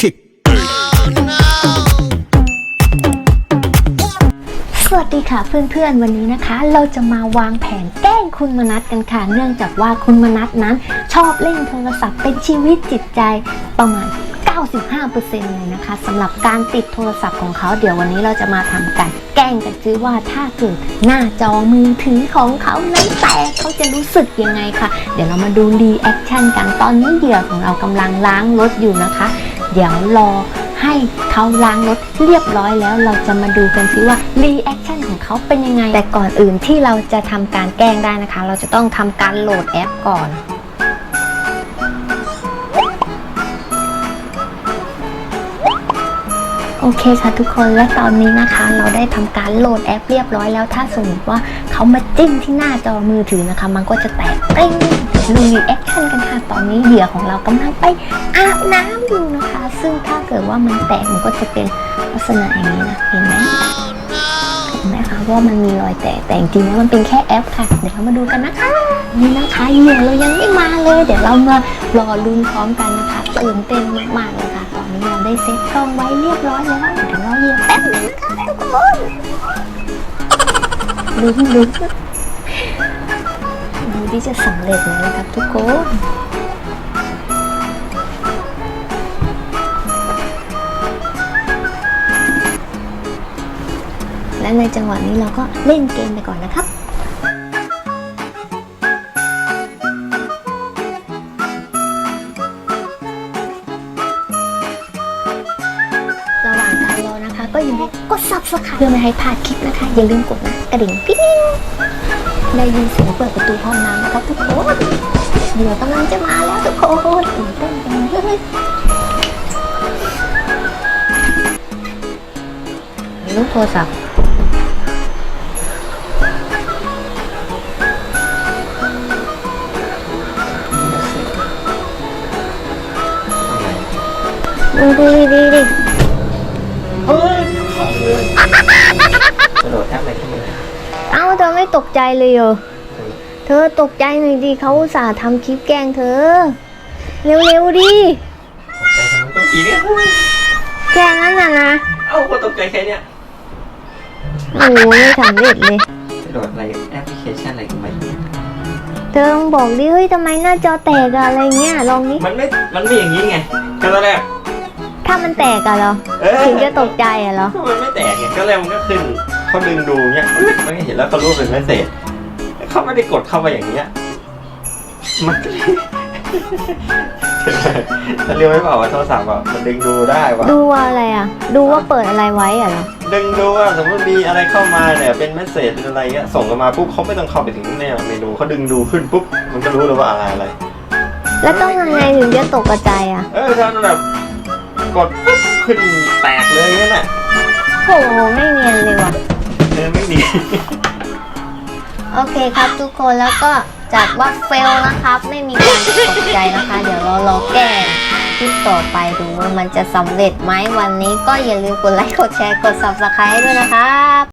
kick. สวัสดีค่ะเพื่อนๆวันนี้นะคะ เราจะมาวางแผนแกล้งคุณมนัสกันค่ะ เนื่องจากว่าคุณมนัสนั้น ชอบเล่นโทรศัพท์เป็นชีวิตจิตใจประมาณ 95%เลยนะคะสำหรับการติดโทรศัพท์ของเขา เดี๋ยววันนี้เราจะมาทำการแกล้งกันซิว่าถ้าเกิดหน้าจอมือถือของเขานั้นแตกเขาจะรู้สึกยังไงค่ะ เดี๋ยวเรามาดูรีแอคชั่นกันตอนนี้เหยื่อของเรากำลังล้างรถอยู่นะคะ เดี๋ยวรอให้เขาล้างรถเรียบร้อยแล้วเราจะมาดูกันซิว่ารีแอคชั่นของเขาเป็นยังไง แต่ก่อนอื่นที่เราจะทำการแกล้งได้นะคะ เราจะต้องทำการโหลดแอปก่อน โอเคค่ะทุกคนและตอนนี้นะคะ เราได้ทำการโหลดแอปเรียบร้อยแล้ว ถ้าสมมติว่าเขามาจิ้มที่หน้าจอมือถือนะคะ มันก็จะแตกเป้งลุยแอคชั่นกันค่ะ ตอนนี้เหยื่อของเรากำลังไปอาบน้ำอยู่นะคะ ซึ่งถ้าเกิดว่ามันแตกมันก็จะเป็นลักษณะอย่างนี้นะเห็นไหมเห็นไหมคะว่ามันมีรอยแตกแต่จริงๆแล้วมันเป็นแค่แอปค่ะ เดี๋ยวเรามาดูกันนะคะนี่นะคะเหยื่อเรายังไม่มาเลย เดี๋ยวเรามารอลุ้นพร้อมกันนะคะตื่นเต้นมากๆเลย ตอนนี้เราได้เซ็ตกล้องไว้เรียบร้อยแล้วเดี๋ยวเราเหยื่อแป๊บนึงค่ะทุกคนลุ้นลุ้นดูที่จะสำเร็จไหมนะครับทุกคนและในจังหวะนี้เราก็เล่นเกมไปก่อนนะครับ วนะคะ ก็อย่าลืมกด subscribe เพื่อไม่ให้พลาดคลิปนะคะ อย่าลืมกดนะกระดิ่งปิ๊งได้ยินเสียงเปิดประตูห้องน้ำนะครับทุกคนเดี๋ยวกำลังจะมาแล้วทุกคนตื่นเต้นจังเลยลูกโทรศัพท์ดูดีดีดิ เฮ้ยกระโดดแอปอะไรที่นี่เอ้าเธอไม่ตกใจเลยเหรอ เธอตกใจหน่อยดิเขาอุตส่าห์ทำคลิปแกล้งเธอ เร็วๆดิ ตกใจทำไมต้องกี่เนี่ยแค่นั้นน่ะนะ เอ้าก็ตกใจแค่เนี้ยโอ้โหไม่สำเร็จเลย กระโดดอะไรแอปพลิเคชันอะไรกันไปเธอต้องบอกดิเฮ้ยทำไมหน้าจอแตกอะอะไรเงี้ยลองดิ มันไม่ มันไม่อย่างนี้ไงก็ตอนแรก ถ้ามันแตกอะเหรอเออถึงจะตกใจอะเหรอก็มันไม่แตกไงก็แรกมันก็ขึ้นเขาดึงดูเนี้ยมันก็เห็นแล้วเขารู้เป็นเมสเซจเขาไม่ได้กดเข้าไปอย่างเงี้ยมันก็เลยจะเรียกไม่บอกว่าโทรศัพท์อะมันดึงดูได้ว่ะดูว่าอะไรอะดูว่าเปิดอะไรไว้อะเหรอ ดึงดูว่าสมมติมีอะไรเข้ามาเนี่ยเป็นเมสเซจเป็นอะไรเงี้ยส่งกันมาปุ๊บเขาไม่ต้องเข้าไปถึงในเมนูเขาดึงดูขึ้นปุ๊บมันก็รู้เลยว่าอะไรอะไร แล้วต้องยังไงถึงจะตกกระจายอะเออถ้าแบบ กดปุ๊บขึ้นแตกเลยนั่นแหละโหไม่เนียนเลยว่ะ เออไม่ดี โอเคครับทุกคนแล้วก็จัดว่าเฟลนะครับ ไม่มีการตกใจนะคะ เดี๋ยวเรารอแก้คลิปต่อไปดูว่ามันจะสำเร็จไหมวันนี้ก็อย่าลืมกดไลค์กดแชร์กด subscribe ให้ด้วยนะครับ